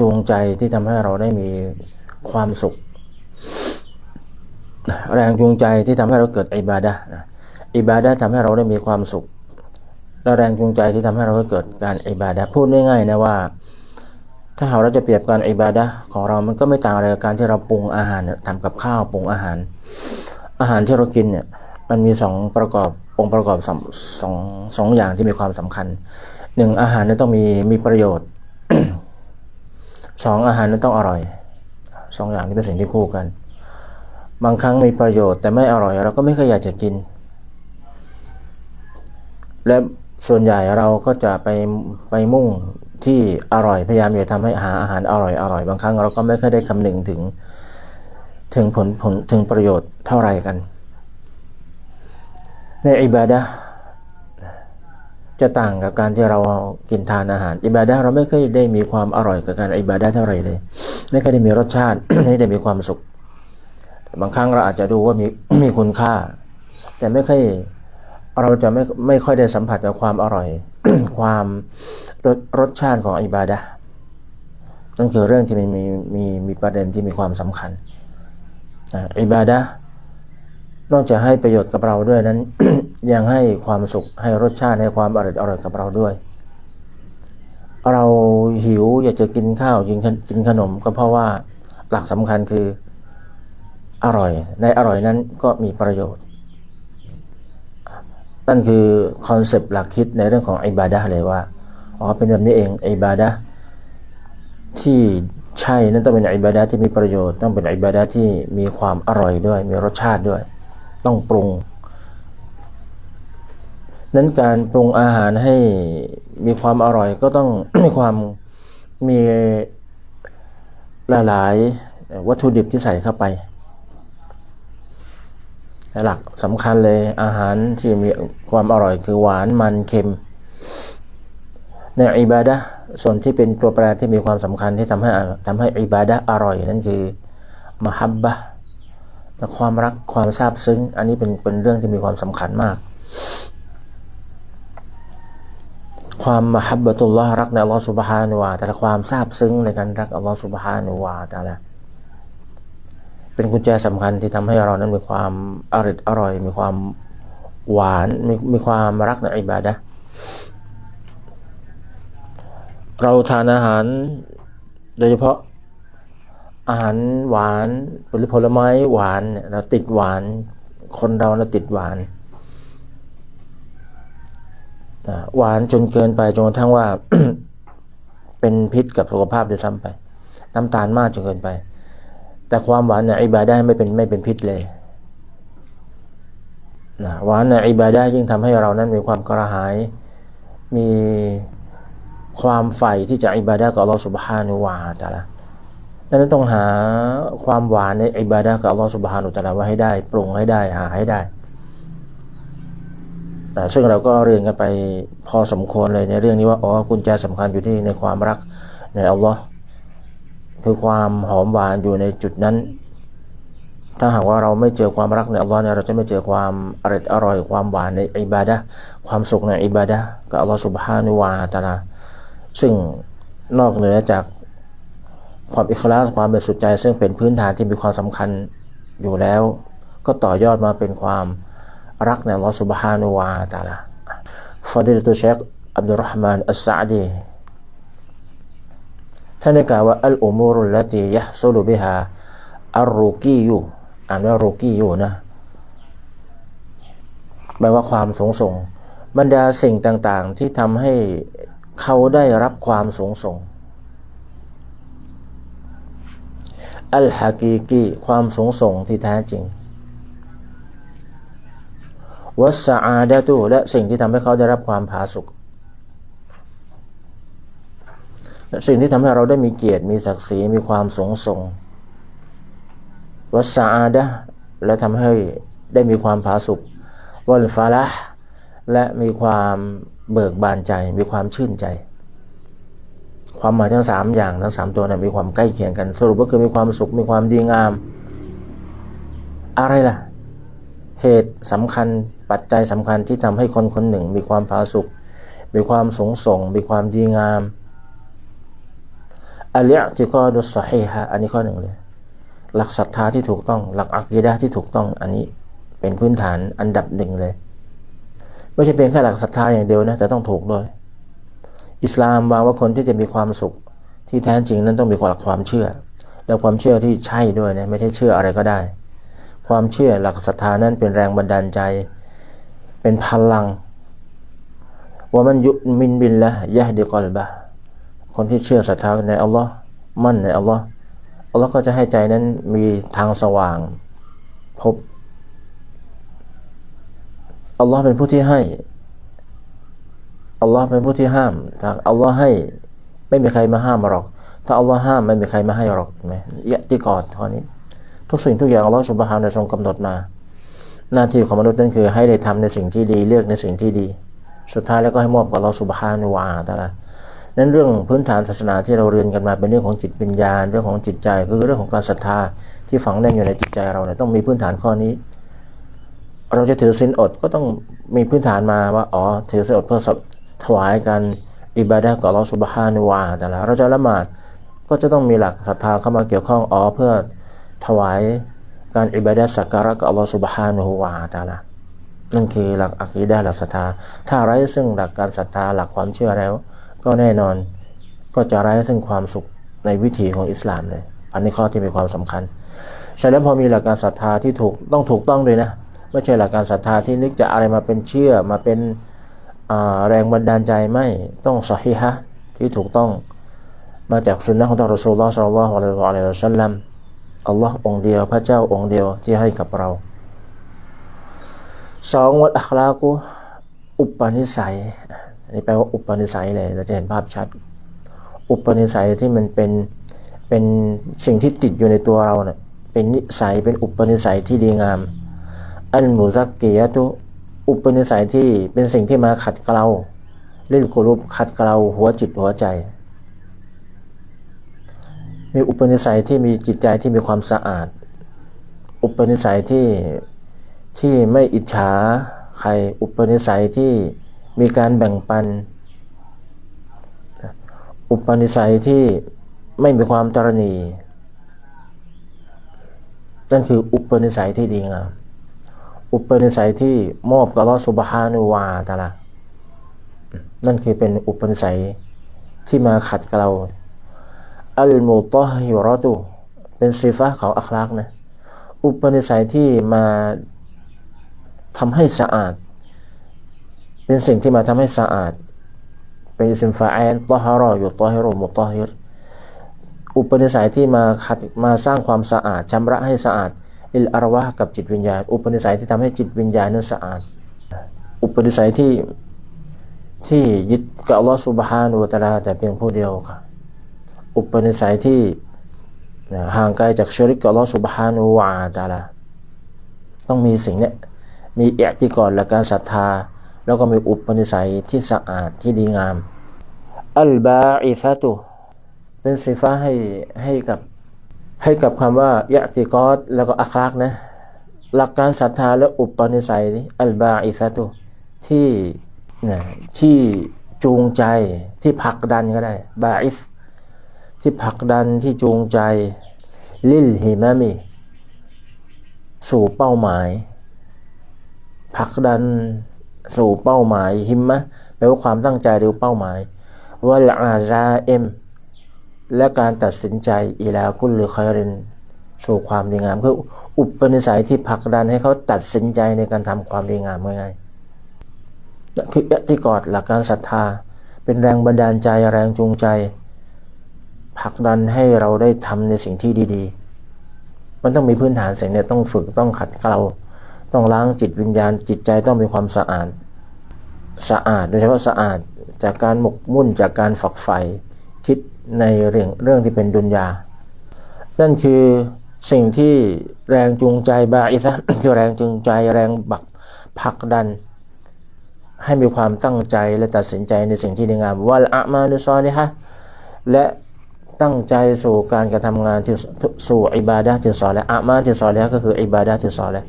จูงใจที่ทำให้เราได้มีความสุข แรงจูงใจที่ทำให้เราเกิดอิบาดะอิบาดะทำให้เราได้มีความสุข และแรงจูงใจที่ทำให้เราเกิดการอิบาดะพูดง่ายๆนะว่า ถ้าเราจะเปรียบการอิบาดะของเรามันก็ไม่ต่างอะไรกับการที่เราปรุงอาหารเนี่ยทำกับข้าวปรุงอาหาร อาหารที่เรากินเนี่ยมันมีสองประกอบองค์ประกอบสองสองสองอย่างที่มีความสำคัญหนึ่งอาหารเนี่ยต้องมีมีประโยชน์ สองอาหารนี่ยต้องอร่อยสองอย่างนี้เป็นสิ่งที่คู่กัน บางครั้งมีประโยชน์แต่ไม่อร่อย เราก็ไม่เคยอยากจะกิน และส่วนใหญ่เราก็จะไปไปมุ่งที่อร่อยพยายามจะทำให้หาอาหารอร่อยอร่อยบางครั้งเราก็ไม่เคยได้คำนึงถึง ถึงผลผลถึงประโยชน์เท่าไรกัน ในอิบาดะห์ จะต่างกับการที่เรากินทานอาหารอิบาดะเราไม่เคยได้มีความอร่อยกับการอิบาดะเท่าไรเลย ไม่เคยได้มีรสชาติไม่ได้มีความสุข บางครั้งเราอาจจะดูว่ามีมีคุณค่า แต่ไม่เคยเราจะไม่ไม่ค่อยได้สัมผัสกับความอร่อย ความรสรสชาติของอิบาดะนั่นคือเรื่องที่มันมีมีมีประเด็นที่มีความสำคัญอิบาดะ นอกจากให้ประโยชน์กับเราด้วยนั้น ยังให้ความสุขให้รสชาติให้ความอร่อยอร่อยกับเราด้วย เราหิวอยากจะกินข้าวกินกินขนมก็เพราะว่าหลักสำคัญคืออร่อย ในอร่อยนั้นก็มีประโยชน์ นั่นคือคอนเซปต์หลักคิดในเรื่องของอิบาดะเลยว่าอ๋อเป็นแบบนี้เองอิบาดะที่ใช่นั่นต้องเป็นอิบาดะที่มีประโยชน์ ต้องเป็นอิบาดะที่มีความอร่อยด้วย มีรสชาติด้วย ต้องปรุง นั้นการปรุงอาหารให้มีความอร่อยก็ต้องมีความมีหลายๆวัตถุดิบที่ใส่เข้าไป หลักสำคัญเลยอาหารที่มีความอร่อยคือหวานมันเค็ม ในอิบาดะส่วนที่เป็นตัวแปรที่มีความสำคัญที่ทำให้ทำให้อิบาดะอร่อยนั่นคือมหับบะ แต่ความรักความซาบซึ้ง อันนี้เป็นเป็นเรื่องที่มีความสำคัญมาก ความมหับบตุลลอฮ์รักในอัลลอฮ์สุบฮานุวาแต่ละความซาบซึ้งในการรักอัลลอฮ์สุบฮานุวาแต่ละเป็นกุญแจสำคัญที่ทำให้เรานั้นมีความอร่อยอร่อย มีความหวานมีมีความรักในอิบาดะเราทานอาหารโดยเฉพาะ อาหารหวานผลผลไม้หวานเนี่ยเราติดหวาน คนเราเราติดหวานหวานจนเกินไปจนกระทั่งว่าเป็นพิษกับสุขภาพด้วยซ้ำไป น้ำตาลมากจนเกินไป แต่ความหวานในอิบาดะไม่เป็นไม่เป็นพิษเลยนะหวานในอิบาดะยิ่งทำให้เรานั้นมีความกระหาย มีความใฝ่ที่จะอิบาดะกับอัลลอฮฺสุบฮานุวาตะละ ดังนั้นต้องหาความหวานในอิบาดะกับอัลลอฮฺสุบฮานุตะละไว้ให้ได้ ปรุงให้ได้หาให้ได้นะซึ่งเราก็เรียนกันไปพอสมควรเลยในเรื่องนี้ว่าอ๋อกุญแจสำคัญอยู่ที่ในความรักในอัลลอฮ์คือความหอมหวานอยู่ในจุดนั้น ถ้าหากว่าเราไม่เจอความรักในอัลลอฮ์เนี่ยเราจะไม่เจอความอร่อยอร่อยความหวานในอิบาดะความสุขในอิบาดะกับอัลลอฮ์สุบฮานุวาตาลาซึ่งนอกเหนือจาก ความอิคลาสความเป็นสุดใจ ซึ่งเป็นพื้นฐานที่มีความสำคัญอยู่แล้ว ก็ต่อยอดมาเป็นความรักในลอสุบฮานุวาตาลาฟาดิลตุเชคอับดุลรห์มานอัสซาดีท่านได้กล่าวว่าอัลอุมูรุลลตียะซุลุบิฮาอัลรูกียูอ่านว่ารูกียูนะแปลว่าความสงส่ง บรรดาสิ่งต่างๆที่ทำให้เขาได้รับความสงส่ง อัลฮะกีกีความสงส่งที่แท้จริงวัสอาดะตุและสิ่งที่ทำให้เขาได้รับความผาสุกสิ่งที่ทำให้เราได้มีเกียรติมีศักดิ์ศรีมีความสงส่งวัสอาดะและทำให้ได้มีความผาสุกวัลฟาละและมีความเบิกบานใจมีความชื่นใจ ความหมายทั้งสามอย่างทั้งสามตัวนะมีความใกล้เคียงกัน สรุปก็คือมีความสุขมีความดีงาม อะไรล่ะ เหตุสำคัญปัจจัยสำคัญที่ทำให้คนคนหนึ่ง มีความผาสุกมีความสงส่ง มีความดีงามอัลอิติกอดุสซอฮีฮะอันนี้ข้อหนึ่งเลยหลักศรัทธาที่ถูกต้อง หลักอักีดะที่ถูกต้อง อันนี้เป็นพื้นฐานอันดับหนึ่งเลย ไม่ใช่เพียงแค่หลักศรัทธาอย่างเดียวนะแต่ต้องถูกด้วย อิสลามวางว่าคนที่จะมีความสุข ที่แท้จริงนั้นต้องมีหลักความเชื่อ แล้วความเชื่อที่ใช่ด้วยนะไม่ใช่เชื่ออะไรก็ได้ ความเชื่อหลักศรัทธานั้นเป็นแรงบันดาลใจ เป็นพลังว่ามันยุมินบินละยะดีกอลบะคนที่เชื่อศรัทธาในอัลลอฮ์มั่นในอัลลอฮ์อัลลอฮ์ก็จะให้ใจนั้นมีทางสว่าง พบอัลลอฮ์เป็นผู้ที่ให้ อัลลอฮ์เป็นผู้ที่ห้ามถ้าอัลลอฮ์ให้ไม่มีใครมาห้ามหรอก ถ้าอัลลอฮ์ห้ามไม่มีใครมาให้หรอกไหมยะติกอดข้อนี้ ทุกสิ่งทุกอย่างอัลลอฮ์สุบฮานะทรงกำหนดมา หน้าที่ของมนุษย์นั่นคือให้ได้ทำในสิ่งที่ดีเลือกในสิ่งที่ดี สุดท้ายแล้วก็ให้มอบกับอัลลอฮ์สุบฮานะวาตาละนั้นเรื่องพื้นฐานศาสนาที่เราเรียนกันมาเป็นเรื่องของจิตวิญญาณเรื่องของจิตใจคือเรื่องของการศรัทธาที่ฝังแน่นอยู่ในจิตใจเราเนี่ยต้องมีพื้นฐานข้อนี้ เราจะถือศีลอดก็ต้องมีพื้นฐานมาว่าอ๋อถือศีลอดเพื่อ ถวายกันอิบาดะกับอัลลอฮฺสุบฮานุวาแต่ละเราจะละหมาดก็จะต้องมีหลักศรัทธาเข้ามาเกี่ยวข้องอ๋อเพื่อถวายการอิบาดะสักการะกับอัลลอฮฺสุบฮานุวาแต่ละนั่นคือหลักอักีดะหลักศรัทธา ถ้าไร้ซึ่งหลักการศรัทธาหลักความเชื่อแล้ว ก็แน่นอนก็จะไร้ซึ่งความสุขในวิถีของอิสลามเลย อันนี้ข้อที่มีความสำคัญฉะนั้นพอมีหลักการศรัทธาที่ถูกต้องถูกต้องด้วยนะไม่ใช่หลักการศรัทธาที่นึกจะอะไรมาเป็นเชื่อมาเป็น แรงบันดาลใจไม่ต้องสฮิฮะที่ถูกต้องมาจากสุนนะของท่านรอสูลลอฮ์สัลลัลลอฮุอะลัยฮิวะสัลลัมอัลลอฮ์องเดียวพระเจ้าองค์เดียวที่ให้กับเราสองวัดอัคลากุอุปนิสัยอันี่แปลว่าอุปนิสัยเลยเราจะเห็นภาพชัด อุปนิสัยที่มันเป็นเป็นสิ่งที่ติดอยู่ในตัวเราเนะ่ยเป็นนิสัยเป็นอุปนิสัยที่ดีงาม อันมุซักกียะตุ อุปนิสัยที่เป็นสิ่งที่มาขัดเกลาเล่นกรุปขัดเกลาหัวจิตหัวใจ มีอุปนิสัยที่มีจิตใจที่มีความสะอาด อุปนิสัยที่ที่ไม่อิจฉาใครอุปนิสัยที่มีการแบ่งปัน อุปนิสัยที่ไม่มีความตรณีนั่นคืออุปนิสัยที่ดีงาม อุปนิสัยที่มอบกับลอสุบฮานุวาตาละนั่นคือเป็นอุปนิสัยที่มาขัดกับเราอัลมุตฮิรอตุเป็นสิฟะของอัคลากนะ อุปนิสัยที่มาทำให้สะอาด เป็นสิ่งที่มาทำให้สะอาด เป็นสิมฟาแอนตอฮารออยู่ตอฮิรุมุตอฮิรอุปนิสัยที่มาขัดมาสร้างความสะอาดชำระให้สะอาด อิลอารวะกับจิตวิญญาณ อุปนิสัยที่ทำให้จิตวิญญาณนั้นสะอาด อุปนิสัยที่ที่ยึดกับอัลลอฮฺสุบฮานูตะลาแต่เพียงผู้เดียวค่ะ อุปนิสัยที่ห่างไกลจากชริกกับอัลลอฮฺสุบฮานูวาตะลาต้องมีสิ่งนี้มีเอติกรและการศรัทธา แล้วก็มีอุปนิสัยที่สะอาดที่ดีงามอัลบาอิซาตุเป็นสิฟ้าให้ให้กับ ให้กับคำว่ายะติกอสแล้วก็อัคลากนะ หลักการศรัทธาและอุปนิสัยอัลบาอิซาตุที่นะที่จูงใจที่ผลักดันก็ได้บาอิสที่ผลักดันที่จูงใจลิลฮิมามีสู่เป้าหมายผลักดันสู่เป้าหมายฮิมมะแปลว่าความตั้งใจหรือเป้าหมายว่าลอาซาเอ็ม และการตัดสินใจอีลากุลหรือคอยรินสู่ความดีงามคืออุปนิสัยที่ผลักดันให้เขาตัดสินใจในการทำความดีงามง่ายๆคือที่กอดหลักการศรัทธา เป็นแรงบันดาลใจแรงจูงใจผลักดันให้เราได้ทำในสิ่งที่ดี ๆ มันต้องมีพื้นฐานเสิ่งนี้ต้องฝึกต้องขัดเกลาต้องล้างจิตวิญญาณจิตใจต้องมีความสะอาด สะอาดโดยเฉพาะสะอาดจากการหมกมุ่นจากการฝักใฝ่คิด ในเรื่องเรื่องที่เป็นดุนยา นั่นคือสิ่งที่แรงจูงใจบาอิซะคือแรงจูงใจแรงบักผักดัน ให้มีความตั้งใจและตัดสินใจในสิ่งที่ดีงามว่าอะมานุซอนี่ฮะและตั้งใจสู่การกระทำงานที่สู่อิบาดะที่สอนและอะมาที่สอนแล้วก็คืออิบาดะที่สอนแล้ว